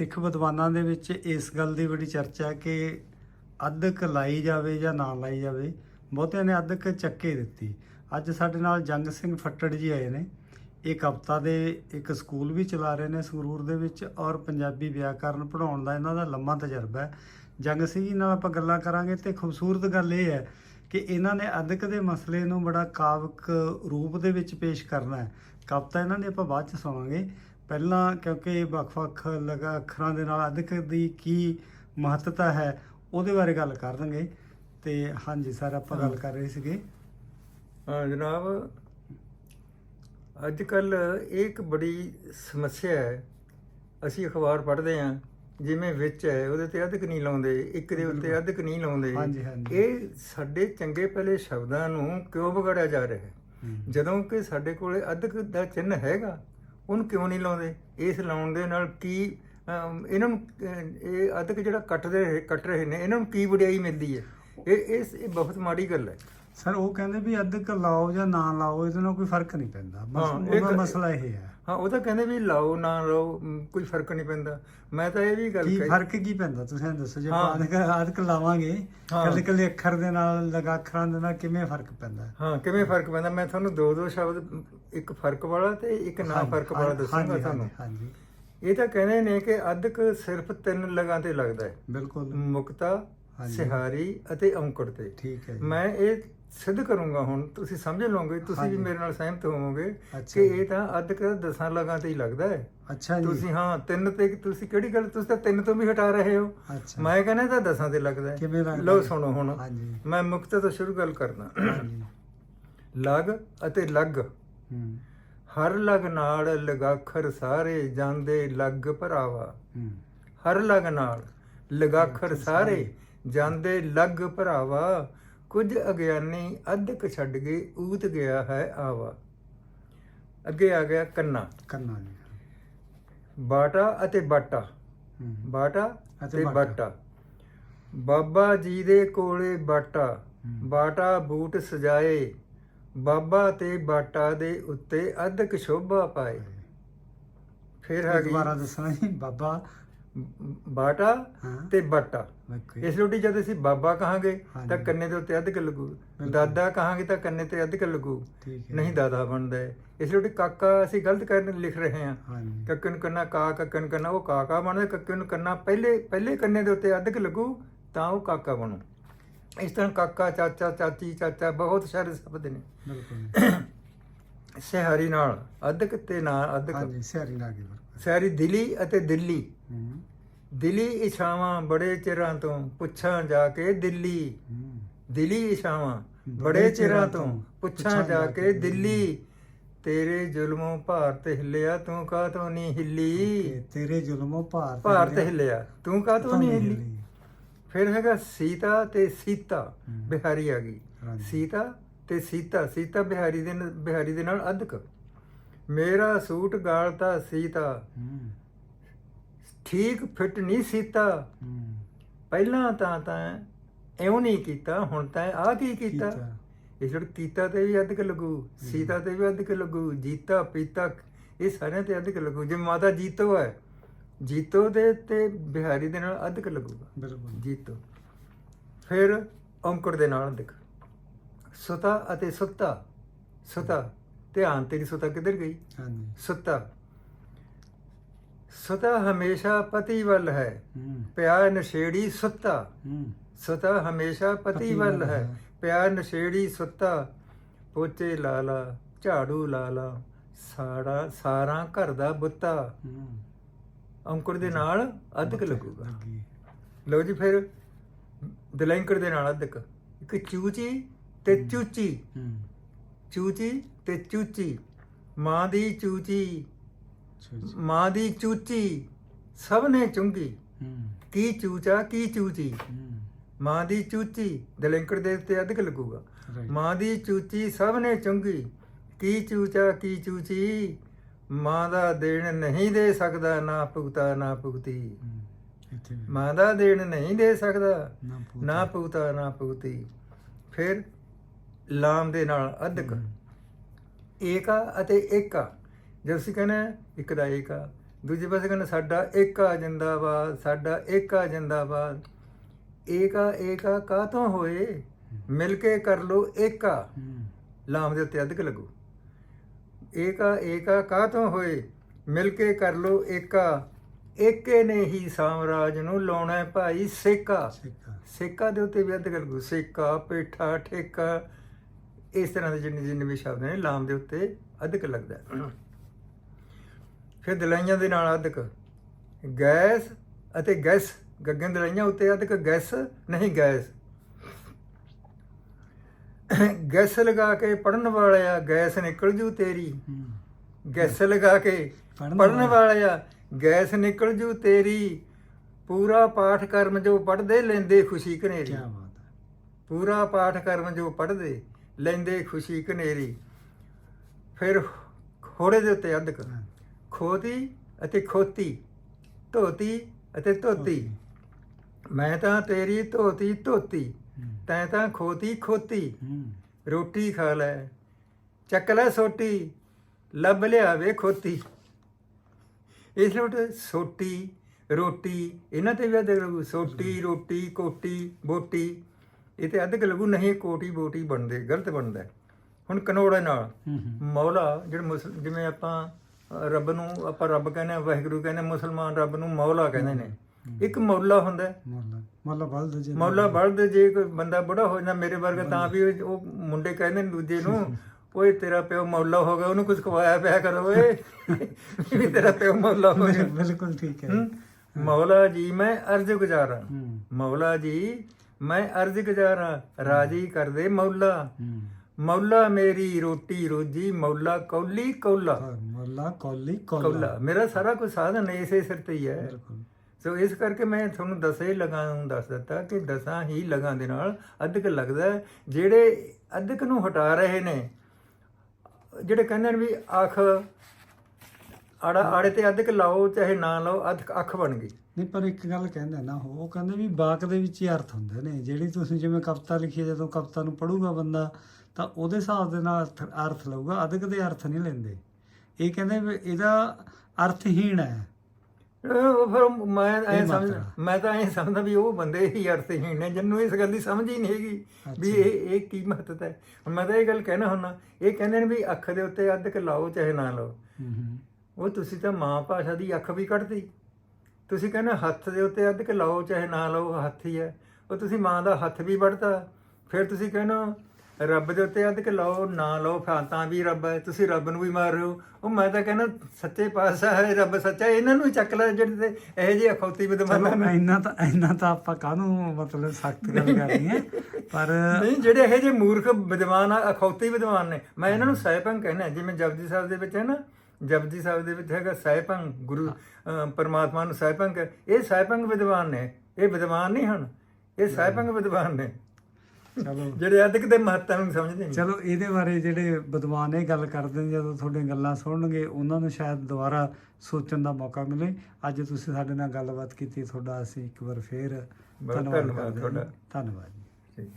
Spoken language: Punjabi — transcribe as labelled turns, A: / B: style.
A: ਸਿੱਖ ਵਿਦਵਾਨਾਂ ਦੇ ਵਿੱਚ ਇਸ ਗੱਲ ਦੀ ਬੜੀ ਚਰਚਾ ਹੈ ਕਿ ਅੱਧਕ ਲਾਈ ਜਾਵੇ ਜਾਂ ਨਾ ਲਾਈ ਜਾਵੇ, ਬਹੁਤਿਆਂ ਨੇ ਅੱਧਕ ਚੱਕੇ ਦਿੱਤੀ। ਅੱਜ ਸਾਡੇ ਨਾਲ ਜੰਗ ਸਿੰਘ ਫੱਟੜ ਜੀ ਆਏ ਨੇ। ਇਹ ਕਵਿਤਾ ਦੇ ਇੱਕ ਸਕੂਲ ਵੀ ਚਲਾ ਰਹੇ ਨੇ ਸੰਗਰੂਰ ਦੇ ਵਿੱਚ ਔਰ ਪੰਜਾਬੀ ਵਿਆਕਰਨ ਪੜਾਉਣ ਦਾ ਇਹਨਾਂ ਦਾ ਲੰਮਾ ਤਜਰਬਾ ਹੈ। ਜੰਗ ਸਿੰਘ ਜੀ ਨਾਲ ਆਪਾਂ ਗੱਲਾਂ ਕਰਾਂਗੇ ਤੇ ਖੂਬਸੂਰਤ ਗੱਲ ਇਹ ਹੈ ਕਿ ਇਹਨਾਂ ਨੇ ਅੱਧਕ ਦੇ ਮਸਲੇ ਨੂੰ ਬੜਾ ਕਾਵਿਕ ਰੂਪ ਦੇ ਵਿੱਚ ਪੇਸ਼ ਕਰਨਾ ਹੈ। ਕਵਿਤਾ ਇਹਨਾਂ ਦੀ ਆਪਾਂ ਬਾਅਦ ਚ ਸੁਣਾਂਗੇ। ਪਹਿਲਾਂ ਕਿਉਂਕਿ ਵੱਖ-ਵੱਖ ਲਗਾ ਅੱਖਰਾਂ ਦੇ ਨਾਲ ਅੱਧਕ ਦੀ ਕੀ ਮਹੱਤਤਾ ਹੈ ਉਹਦੇ ਬਾਰੇ ਗੱਲ ਕਰ ਦਾਂਗੇ ਤੇ ਹਾਂਜੀ ਸਰ ਆਪਾਂ ਗੱਲ ਕਰ ਰਹੇ ਸੀਗੇ।
B: ਹਾਂ ਜਨਾਬ। ਅੱਜ ਕੱਲ ਇੱਕ ਬੜੀ ਸਮੱਸਿਆ ਹੈ। ਅਸੀਂ ਅਖਬਾਰ ਪੜ੍ਹਦੇ ਹਾਂ ਜਿਵੇਂ ਵਿੱਚ ਹੈ ਉਹਦੇ ਤੇ ਅਧਿਕ ਨਹੀਂ ਲਾਉਂਦੇ ਇੱਕ ਦੇ ਉੱਤੇ ਅਧਿਕ ਨਹੀਂ ਲਾਉਂਦੇ।
A: ਹਾਂਜੀ, ਹਾਂਜੀ।
B: ਇਹ ਸਾਡੇ ਚੰਗੇ ਭਲੇ ਸ਼ਬਦਾਂ ਨੂੰ ਕਿਉਂ ਵਿਗੜਿਆ ਜਾ ਰਿਹਾ ਹੈ। ਜਦੋਂ ਕਿ ਸਾਡੇ ਕੋਲੇ ਅਧਿਕ ਦਾ ਚਿੰਨ੍ਹ ਹੈਗਾ ਉਹਨੂੰ ਕਿਉਂ ਨਹੀਂ ਲਾਉਂਦੇ? ਇਸ ਲਾਉਣ ਦੇ ਨਾਲ ਕੀ ਇਹਨਾਂ ਨੂੰ ਇਹ ਅਧਿਕ ਜਿਹੜਾ ਕੱਟਦੇ ਕੱਟ ਰਹੇ ਨੇ ਇਹਨਾਂ ਨੂੰ ਕੀ ਵਡਿਆਈ ਮਿਲਦੀ ਹੈ? ਇਹ ਇਸ ਇਹ ਬਹੁਤ ਮਾੜੀ ਗੱਲ ਹੈ।
A: ਸਰ ਉਹ ਕਹਿੰਦੇ ਵੀ ਅੱਧਕ ਲਾਓ ਜਾਂ ਨਾ ਲਾਓ ਇਹਦੇ ਨਾਲ ਕੋਈ ਫ਼ਰਕ ਨਹੀਂ ਪੈਂਦਾ। ਬਸ ਉਹਦਾ ਮਸਲਾ ਇਹ ਹੈ।
B: ਹਾਂ ਉਹ ਤਾਂ ਕਹਿੰਦੇ ਵੀ ਲਾਓ ਨਾ ਲਾਓ ਕੋਈ ਫ਼ਰਕ ਨਹੀਂ ਪੈਂਦਾ। ਮੈਂ ਤਾਂ ਇਹ ਵੀ ਗੱਲ
A: ਕੀ
B: ਕਹੀ।
A: ਫ਼ਰਕ ਕੀ ਪੈਂਦਾ? ਤੁਸੀਂ ਦੱਸੋ ਜੇ ਅੱਧਕ ਅੱਧਕ ਲਾਵਾਂਗੇ। ਕੱਲੇ ਕੱਲੇ ਅੱਖਰ ਦੇ ਨਾਲ ਲਗਾ ਅੱਖਰਾਂ ਦੇ ਨਾਲ ਕਿਵੇਂ ਫ਼ਰਕ ਪੈਂਦਾ?
B: ਹਾਂ ਕਿਵੇਂ ਫ਼ਰਕ ਪੈਂਦਾ? ਮੈਂ ਤੁਹਾਨੂੰ ਦੋ ਦੋ ਸ਼ਬਦ ਇੱਕ ਫ਼ਰਕ ਵਾਲਾ ਤੇ ਇੱਕ ਨਾ ਫ਼ਰਕ ਵਾਲਾ ਦੱਸੂਗਾ ਤੁਹਾਨੂੰ।
A: ਹਾਂਜੀ
B: ਇਹ ਤਾਂ ਕਹਿੰਦੇ ਨੇ ਕਿ ਅਧਿਕ ਸਿਰਫ ਤਿੰਨ ਲਗਾਂ ਤੇ ਲੱਗਦਾ ਹੈ।
A: ਬਿਲਕੁਲ।
B: ਮੁਕਤਾ। ਸਿਹਾਰੀ ਅਤੇ ਔਂਕੜ ਤੇ।
A: ਠੀਕ ਹੈ
B: ਮੈਂ ਇਹ ਸਿੱਧ ਕਰੂੰਗਾ ਹੁਣ ਤੁਸੀਂ ਸਮਝ ਲਓਗੇ ਤੁਸੀਂ ਵੀ। ਮੇਰੇ ਨਾਲ ਸਹਿਮਤ ਹੋਵੋਗੇ ਕਿ। ਇਹ ਤਾਂ ਅਧਿਕ ਦਸਾਂ ਲਗਾਂ ਤੇ ਹੀ ਲੱਗਦਾ ਹੈ।
A: ਅੱਛਾ ਜੀ।
B: ਤੁਸੀਂ ਹਾਂ ਤਿੰਨ ਤੇ ਤੁਸੀਂ ਕਿਹੜੀ ਗੱਲ ਤੁਸੀਂ ਤਾਂ ਤਿੰਨ ਤੋਂ ਵੀ ਹਟਾ ਰਹੇ ਹੋ। ਮੈਂ ਕਹਿੰਦਾ ਤਾਂ ਦਸਾਂ ਤੇ ਲੱਗਦਾ ਹੈ। ਲਓ? ਸੁਣੋ ਹੁਣ। ਮੈਂ ਮੁਕਤ ਤੋਂ ਸ਼ੁਰੂ ਗੱਲ
A: ਹਾਂਜੀ।
B: ਲਗ ਅਤੇ ਲੱਗ। ਹਰ ਲਗ ਨਾਲ ਲਗਾਖਰ ਸਾਰੇ ਜਾਂਦੇ ਲੱਗ ਭਰਾਵਾ। ਹਰ ਲਗ ਨਾਲ ਲਗਾਖਰ ਸਾਰੇ ਜਾਂਦੇ ਲੱਗ ਭਰਾਵਾ। ਕੁਝ ਅਗਿਆਨੀ ਅਧਿਕ ਛੱਡ ਕੇ ਊਤ ਗਿਆ ਹੈ ਆਵਾ। ਅੱਗੇ ਆ ਗਿਆ ਕੰਨਾ।
A: ਕੰਨਾ ਜੀ।
B: ਬਾਟਾ ਅਤੇ ਬਾਟਾ। ਬਾਟਾ
A: ਅਤੇ ਬਾਟਾ।
B: ਬਾਬਾ ਜੀ ਦੇ ਕੋਲੇ ਬਾਟਾ। ਬਾਟਾ ਬੂਟ ਸਜਾਏ। ਬਾਬਾ ਤੇ ਬਾਟਾ ਦੇ ਉੱਤੇ ਅਧਿਕ ਸ਼ੋਭਾ ਪਾਏ। ਫਿਰ ਆ
A: ਦੁਬਾਰਾ ਦੱਸਣਾ ਜੀ ਬਾਬਾ।
B: ਬਾਟਾ
A: ਹਾਂ।
B: ਤੇ ਬਾਟਾ।
A: ਓਕੇ
B: ਇਸ ਲੋਟੀ ਜਦ ਅਸੀਂ ਬਾਬਾ ਕਹਾਂਗੇ ਤਾਂ
A: ਹਾਂਜੀ।
B: ਕੰਨੇ ਦੇ ਉੱਤੇ ਅਧਿਕ ਲੱਗੂ। ਦਾਦਾ ਕਹਾਂਗੇ ਤਾਂ ਕੰਨੇ ਤੇ ਅਧਿਕ ਲੱਗੂ।
A: ਠੀਕ ਹੈ।
B: ਨਹੀਂ ਦਾਦਾ ਬਣਦਾ ਹੈ। ਇਸ ਲੋਟੀ ਕਾਕਾ ਅਸੀਂ ਗਲਤ ਕਰਨ ਲਿਖ ਰਹੇ ਹਾਂ।
A: ਹਾਂਜੀ।
B: ਕੱਕਨ ਕੰਨਾ ਕਾ ਕੱਕਨ ਕੰਨਾ ਉਹ ਕਾਕਾ ਬਣਦਾ। ਕੱਕਨ ਕੰਨਾ ਪਹਿਲੇ ਪਹਿਲੇ ਕੰਨੇ ਦੇ ਉੱਤੇ ਅਧਿਕ ਲੱਗੂ ਤਾਂ ਉਹ ਕਾਕਾ ਬਣੂ। ਇਸ ਤਰ੍ਹਾਂ ਕਾਕਾ ਚਾਚਾ ਚਾਚੀ ਚਾਚਾ ਬਹੁਤ ਸਾਰੇ ਸ਼ਬਦ ਨੇ।
A: ਬਿਲਕੁਲ
B: ਸਿਹਾਰੀ ਨਾਲ ਅਧਿਕ ਤੇ ਨਾਲ ਅਧਿਕ
A: ਹਾਂਜੀ ਸਿਆਰੀ ਲਾਗੇ ਬਿਲਕੁਲ।
B: ਸਿਹਾਰੀ ਦਿਲੀ ਅਤੇ ਦਿੱਲੀ।
A: ਹੂੰ।
B: ਦਿਲੀ ਇਛਾਵਾਂ ਬੜੇ ਚਿਰਾਂ ਤੋਂ ਪੁੱਛਾਂ ਜਾ ਕੇ ਦਿੱਲੀ।
A: ਹੂੰ।
B: ਦਿਲੀ ਇਛਾਵਾਂ ਬੜੇ ਚਿਰਾਂ ਤੋਂ ਪੁੱਛਾਂ ਜਾ ਕੇ ਦਿੱਲੀ। ਤੇਰੇ ਜ਼ੁਲਮੋਂ ਭਾਰਤ ਹਿੱਲਿਆ ਤੂੰ ਕਾਹ ਤੋਂ ਨਹੀਂ ਹਿੱਲੀ?
A: ਕਿ ਤੇਰੇ ਜ਼ੁਲਮੋਂ ਭਾਰਤ
B: ਭਾਰਤ ਹਿੱਲਿਆ। ਤੂੰ ਕਾਹ ਤੋਂ ਨਹੀਂ ਹਿੱਲੀ। ਫਿਰ ਹੈਗਾ ਸੀਤਾ ਤੇ ਸੀਤਾ। ਬਿਹਾਰੀ ਆ ਗਈ। ਸੀਤਾ ਤੇ ਸੀਤਾ ਸੀਤਾ ਬਿਹਾਰੀ ਦੇ ਬਿਹਾਰੀ ਦੇ ਨਾਲ ਅਧਿਕ ਮੇਰਾ ਸੂਟ ਗਾਲਤਾ ਸੀਤਾ। ਠੀਕ ਫਿੱਟ ਨਹੀਂ ਸੀਤਾ। ਪਹਿਲਾਂ ਤਾਂ ਤਾਂ ਐਉਂ ਨਹੀਂ ਕੀਤਾ ਹੁਣ ਤਾਂ ਆ ਕੀ ਕੀਤਾ?
A: ਕੀਤਾ।
B: ਇਸ ਕੀਤਾ ਤੇ ਵੀ ਅਧਿਕ ਲੱਗੂ ਸੀਤਾ ਤੇ ਵੀ ਅਧਿਕ ਲੱਗੂ ਜੀਤਾ ਪੀਤਾ ਇਹ ਸਾਰਿਆਂ ਤੇ ਅਧਿਕ ਲੱਗੂ। ਜੇ ਮਾਤਾ ਜੀਤੋ ਹੈ ਜੀਤੋ ਦੇ ਤੇ ਬਿਹਾਰੀ ਦੇ ਨਾਲ ਅਧਿਕ ਲੱਗੂਗਾ।
A: ਬਿਲਕੁਲ।
B: ਜੀਤੋ। ਫਿਰ ਔਂਕੜ ਦੇ ਨਾਲ ਅਧਿਕ ਸੁਤਾ ਅਤੇ ਸੁੱਤਾ। ਸੁਤਾ। ਧਿਆਨ ਤੇਰੀ ਸੁਤਾ ਕਿੱਧਰ ਗਈ?
A: ਹਾਂਜੀ।
B: ਸੁੱਤਾ। ਸੁਤਾ ਹਮੇਸ਼ਾ ਪਤੀ ਵੱਲ ਹੈ। ਪਿਆਰ ਨਸ਼ੇੜੀ ਸੁੱਤਾ। ਸੁਤਾ ਹਮੇਸ਼ਾ ਪਤੀ ਵੱਲ ਹੈ। ਪਿਆਰ ਨਸ਼ੇੜੀ ਸੁੱਤਾ। ਪੋਚੇ ਲਾਲਾ ਝਾੜੂ ਲਾਲਾ ਸਾੜਾ ਸਾਰਾ ਘਰ ਦਾ ਬੁੱਤਾ। ਔਂਕੜ ਦੇ ਨਾਲ ਅਧਿਕ ਲੱਗੂਗਾ।
A: ਲੱਗੀ।
B: ਲਓ ਜੀ ਫਿਰ ਦਲੈਂਕੜ ਦੇ ਨਾਲ ਅਧਿਕ। ਇੱਕ ਚੂਚੀ ਤੇ ਚੂਚੀ। ਚੂਚੀ ਤੇ ਚੂਚੀ। ਮਾਂ ਦੀ ਚੂਚੀ। ਮਾਂ ਦੀ ਚੂਚੀ। ਸਭ ਨੇ ਚੁੰਗੀ ਕੀ ਚੂਚਾ ਕੀ ਚੂਚੀ? ਮਾਂ ਦੀ ਚੂਚੀ। ਦਲੈਂਕੜ ਦੇ ਉੱਤੇ ਅਧਿਕ ਲੱਗੂਗਾ। ਮਾਂ ਦੀ ਚੂਚੀ ਸਭ ਨੇ ਚੁੰਗੀ। ਕੀ ਚੂਚਾ ਕੀ ਚੂਚੀ? ਮਾਂ ਦਾ ਦੇਣ ਨਹੀਂ ਦੇ ਸਕਦਾ ਨਾ ਪੁਗਤਾ ਨਾ
A: ਵੀ।
B: ਮਾਂ ਦਾ ਦੇਣ ਨਹੀਂ ਦੇ ਸਕਦਾ
A: ਨਾ ਪੂਤ
B: ਨਾ ਪੁਗਤੀ ਫਿਰ ਲਾਮ ਦੇ ਨਾਲ ਅਧਿਕ। ਏਕਾ ਅਤੇ ਏਕਾ। ਜਦ ਅਸੀਂ ਕਹਿੰਦੇ ਇੱਕ ਦਾ ਏਕਾ। ਦੂਜੇ ਪਾਸੇ ਕਹਿੰਦੇ ਸਾਡਾ ਏਕਾ ਜਿੰਦਾਬਾਦ ਸਾਡਾ ਏਕਾ ਜਿੰਦਾਬਾਦ। ਏਕਾ ਏਕਾ ਕਾਤੋਂ ਹੋਏ? ਮਿਲ ਕੇ ਕਰ ਲੋ ਏਕਾ। ਲਾਮ ਦੇ ਉੱਤੇ ਅਧਿਕ ਲੱਗੂ। ਏਕਾ ਏਕਾ ਕਾਤੋਂ ਹੋਏ? ਮਿਲ ਕੇ ਕਰ ਲੋ ਏਕਾ। ਏਕੇ ਨੇ ਹੀ ਸਾਮਰਾਜ ਨੂੰ ਲਾਉਣਾ ਭਾਈ ਸੇਕਾ।
A: ਸਿੱਕਾ।
B: ਸੇਕਾ ਦੇ ਉੱਤੇ ਵੀ ਅਧਿਕ ਲੱਗੂ ਸੇਕਾ ਪੇਠਾ ਠੇਕਾ। ਇਸ ਤਰ੍ਹਾਂ ਦੇ ਜਿੰਨੇ ਜਿੰਨੇ ਵੀ ਸ਼ਬਦ ਨੇ ਲਾਮ ਦੇ ਉੱਤੇ ਅਧਿਕ ਲੱਗਦਾ। ਫਿਰ ਦਲਾਈਆਂ ਦੇ ਨਾਲ ਅਧਿਕ। ਗੈਸ ਅਤੇ ਗੈਸ। ਗੱਗਨ ਦਲਾਈਆਂ ਉੱਤੇ ਅਧਿਕ। ਗੈਸ ਨਹੀਂ ਗੈਸ। ਗੈਸ ਲਗਾ ਕੇ ਪੜਨ ਵਾਲਿਆ ਗੈਸ ਨਿਕਲ ਜੂ ਤੇਰੀ। ਗੈਸ ਲਗਾ ਕੇ ਪੜਨ
A: ਵਾਲਾ।
B: ਵਾਲਿਆ। ਗੈਸ ਨਿਕਲ ਜੂ ਤੇਰੀ। ਪੂਰਾ ਪਾਠ ਕਰਮ ਜੋ ਪੜਦੇ ਲੈਂਦੇ ਖੁਸ਼ੀ
A: ਕੀ
B: ਕਨੇਰੀ
A: ਬਾਤ ਹੈ।
B: ਪੂਰਾ ਪਾਠ ਕਰਮ ਜੋ ਪੜਦੇ ਲੈਂਦੇ ਖੁਸ਼ੀ ਕਨੇਰੀ ਫਿਰ ਖੋੜੇ ਦੇ ਉੱਤੇ ਅਧਿਕ। ਖੋਤੀ ਅਤੇ ਖੋਤੀ ਧੋਤੀ ਅਤੇ ਧੋਤੀ। ਮੈਂ ਤਾਂ ਤੇਰੀ ਧੋਤੀ ਧੋਤੀ। ਤੈਂ ਤਾਂ ਖੋਤੀ ਖੋਤੀ ਰੋਟੀ ਖਾ ਲੈ ਚੱਕ ਲੈ ਸੋਟੀ ਲੱਭ ਲਿਆ ਵੇ ਖੋਤੀ। ਇਸ ਲੋਟ ਸੋਟੀ ਰੋਟੀ ਇਹਨਾਂ ਤੇ ਵੀ ਅਧਿਕ ਲੱਗੂ ਸੋਟੀ ਰੋਟੀ ਕੋਟੀ ਬੋਟੀ ਇਹ ਤੇ ਅਧਿਕ ਲੱਗੂ ਨਹੀਂ ਕੋਟੀ ਬੋਟੀ ਬਣਦੇ ਗਲਤ ਬਣਦਾ। ਹੁਣ ਕਨੋੜੇ ਨਾਲ ਮੌਲਾ ਜਿਹੜੇ ਜਿਵੇਂ ਆਪਾਂ ਰੱਬ ਨੂੰ ਆਪਾਂ ਰੱਬ ਕਹਿੰਦੇ ਆ ਵਾਹਿਗੁਰੂ ਕਹਿੰਦੇ ਮੁਸਲਮਾਨ ਰੱਬ ਨੂੰ ਮੌਲਾ ਕਹਿੰਦੇ ਨੇ। ਇੱਕ ਮੌਲਾ ਹੁੰਦਾ ਹੈ।
A: ਮੌਲਾ ਮੌਲਾ ਬਲਦ ਜੀ
B: ਮੌਲਾ ਬਲਦ ਜੇ ਕੋਈ ਬੰਦਾ ਬੁੜਾ ਹੋ ਜਾਂਦਾ ਮੇਰੇ ਵਰਗਾ ਤਾਂ ਵੀ ਉਹ- ਉਹ ਮੁੰਡੇ ਕਹਿੰਦੇ ਨੇ ਦੂਜੇ ਨੂੰ ਓਏ ਤੇਰਾ ਪਿਓ ਮੌਲਾ ਹੋ ਗਿਆ ਉਹਨੂੰ ਕੁਝ ਖਵਾਇਆ ਪਿਆ ਕਰੋ ਓਏ। ਵੀ ਤੇਰਾ ਪਿਓ ਮੌਲਾ ਹੋ ਗਿਆ।
A: ਬਿਲਕੁਲ ਠੀਕ ਹੈ।
B: ਹੂੰ? ਮੌਲਾ ਜੀ ਮੈਂ ਅਰਜ਼ ਗੁਜ਼ਾਰਾਂ
A: ਹੂੰ।
B: ਮੌਲਾ ਜੀ ਮੈਂ ਅਰਜ਼ ਗੁਜ਼ਾਰਾਂ ਰਾਜੀ ਕਰਦੇ ਮੌਲਾ।
A: ਹੂੰ।
B: ਮੌਲਾ ਮੇਰੀ ਰੋਟੀ ਰੋਜੀ ਮੌਲਾ ਕੌਲੀ ਕੌਲਾ।
A: ਮੌਲਾ ਕੌਲੀ ਕੌਲਾ।
B: ਕੌਲਾ। ਮੇਰਾ ਸਾਰਾ ਕੁਝ ਸਾਧਨ ਇਸੇ ਸਿਰ ਤੇ ਹੀ ਹੈ।
A: ਬਿਲਕੁਲ।
B: ਸੋ ਇਸ ਕਰਕੇ ਮੈਂ ਤੁਹਾਨੂੰ ਦਸੇ ਲਗਾਂ ਨੂੰ ਦੱਸ ਦਿੱਤਾ ਕਿ ਦਸਾਂ ਹੀ ਲਗਾਂ ਦੇ ਨਾਲ ਅਧਿਕ ਲੱਗਦਾ ਜਿਹੜੇ ਅਧਿਕ ਨੂੰ ਹਟਾ ਰਹੇ ਨੇ। ਜਿਹੜੇ ਕਹਿੰਦੇ ਨੇ ਵੀ ਅੱਖ ਆੜਾ ਆੜੇ ਤੇ ਅਧਿਕ ਲਾਓ ਚਾਹੇ ਨਾ ਲਾਓ ਅਧਿਕ ਅੱਖ ਬਣ ਗਈ।
A: ਨਹੀਂ ਪਰ ਇੱਕ ਗੱਲ ਕਹਿੰਦਾ ਨਾ ਉਹ ਕਹਿੰਦੇ ਵੀ ਬਾਕ ਦੇ ਵਿੱਚ ਹੀ ਅਰਥ ਹੁੰਦੇ ਨੇ। ਜਿਹੜੀ ਤੁਸੀਂ ਜਿਵੇਂ ਕਵਿਤਾ ਲਿਖੀ ਹੈ, ਜਦੋਂ ਕਵਿਤਾ ਨੂੰ ਪੜੂਗਾ ਬੰਦਾ ਤਾਂ ਉਹਦੇ ਹਿਸਾਬ ਦੇ ਨਾਲ ਅਰਥ- ਅਰਥ ਲਊਗਾ ਅਧਿਕ ਦੇ ਅਰਥ ਨਹੀਂ ਲੈਂਦੇ। ਇਹ ਕਹਿੰਦੇ ਵੀ ਇਹਦਾ ਅਰਥਹੀਣ ਹੈ।
B: ਫਿਰ ਮੈਂ ਐ ਸਮਝ। ਮੈਂ ਤਾਂ ਐ ਸਮਝਦਾ ਵੀ ਉਹ ਬੰਦੇ ਹੀ ਅਰਥਹੀਣ ਨੇ ਜਿੰਨੂੰ ਇਸ ਗੱਲ ਦੀ ਸਮਝ ਹੀ ਨਹੀਂ ਹੈਗੀ ਵੀ। ਇਹ ਇਹ ਕੀ ਮਹੱਤਤਾ ਹੈ। ਮੈਂ ਤਾਂ ਇਹ ਗੱਲ ਕਹਿਣਾ ਹੁੰਨਾ ਇਹ ਕਹਿੰਦੇ ਨੇ ਵੀ ਅੱਖ ਦੇ ਉੱਤੇ ਅਧਿਕ ਲਾਓ ਚਾਹੇ ਨਾ ਲਾਓ। ਉਹ ਤੁਸੀਂ ਤਾਂ ਮਾਂ ਭਾਸ਼ਾ ਦੀ ਅੱਖ ਵੀ ਕੱਢਦੀ। ਤੁਸੀਂ ਕਹਿੰਦੇ ਹੱਥ ਦੇ ਉੱਤੇ ਅਧਿਕ ਲਾਓ ਚਾਹੇ ਨਾ ਲਾਓ ਹੱਥ ਹੀ ਹੈ। ਉਹ ਤੁਸੀਂ ਮਾਂ ਦਾ ਹੱਥ ਵੀ ਵੱਢਤਾ। ਫਿਰ ਤੁਸੀਂ ਕਹਿੰਦੇ ਰੱਬ ਦੇ ਉੱਤੇ ਅਧਿਕ ਲਾਓ ਨਾ ਲਾਓ ਫਿਰ ਤਾਂ ਵੀ ਰੱਬ ਹੈ ਤੁਸੀਂ ਰੱਬ ਨੂੰ ਵੀ ਮਾਰ ਰਹੇ ਹੋ। ਉਹ ਮੈਂ ਤਾਂ ਕਹਿੰਦਾ ਸੱਚੇ ਪਾਤਸ਼ਾਹ ਹੈ ਰੱਬ ਸੱਚਾ ਇਹਨਾਂ ਨੂੰ ਚੱਕ ਲੈ ਜਿਹੜੇ ਤੇ ਇਹੋ ਜਿਹੇ ਅਖੌਤੀ ਵਿਦਵਾਨਾਂ ਨੇ।
A: ਇੰਨਾ ਤਾਂ ਇੰਨਾ ਤਾਂ ਆਪਾਂ ਕਾਹਨੂੰ ਮਤਲਬ ਸਖਤ ਗੱਲ ਕਰਨੀ ਹੈ? ਪਰ
B: ਨਹੀਂ ਜਿਹੜੇ ਇਹੋ ਜਿਹੇ ਮੂਰਖ ਵਿਦਵਾਨ ਆ ਅਖੌਤੀ ਵਿਦਵਾਨ ਨੇ ਮੈਂ ਇਹਨਾਂ ਨੂੰ ਸਹਿਪੰਗ ਕਹਿੰਦਾ ਜਿਵੇਂ ਜਪਜੀ ਸਾਹਿਬ ਦੇ ਵਿੱਚ ਹੈ ਨਾ ਜਪਜੀ ਸਾਹਿਬ ਦੇ ਵਿੱਚ ਹੈਗਾ ਸਹਿਪੰਗ ਗੁਰੂ ਪਰਮਾਤਮਾ ਨੂੰ ਸਹਿਪੰਗ। ਇਹ ਸਹਿਪੰਗ ਵਿਦਵਾਨ ਨੇ ਇਹ ਵਿਦਵਾਨ ਨਹੀਂ ਹਨ ਇਹ ਸਹਿਪੰਗ ਵਿਦਵਾਨ ਨੇ।
A: ਚਲੋ।
B: ਜਿਹੜੇ ਅਧਿਕ ਦੇ ਮਹੱਤਵ ਨੂੰ ਸਮਝਦੇ ਨੇ
A: ਚਲੋ ਇਹਦੇ ਬਾਰੇ ਜਿਹੜੇ ਵਿਦਵਾਨ ਇਹ ਗੱਲ ਕਰਦੇ ਨੇ ਜਦੋਂ ਤੁਹਾਡੀਆਂ ਗੱਲਾਂ ਸੁਣਨਗੇ ਉਹਨਾਂ ਨੂੰ ਸ਼ਾਇਦ ਦੁਬਾਰਾ ਸੋਚਣ ਦਾ ਮੌਕਾ ਮਿਲੇ। ਅੱਜ ਤੁਸੀਂ ਸਾਡੇ ਨਾਲ ਗੱਲਬਾਤ ਕੀਤੀ ਤੁਹਾਡਾ ਅਸੀਂ ਇੱਕ ਵਾਰ ਫੇਰ ਧੰਨਵਾਦ ਕਰਦੇ ਹਾਂ।
B: ਤੁਹਾਡਾ।
A: ਧੰਨਵਾਦ ਜੀ।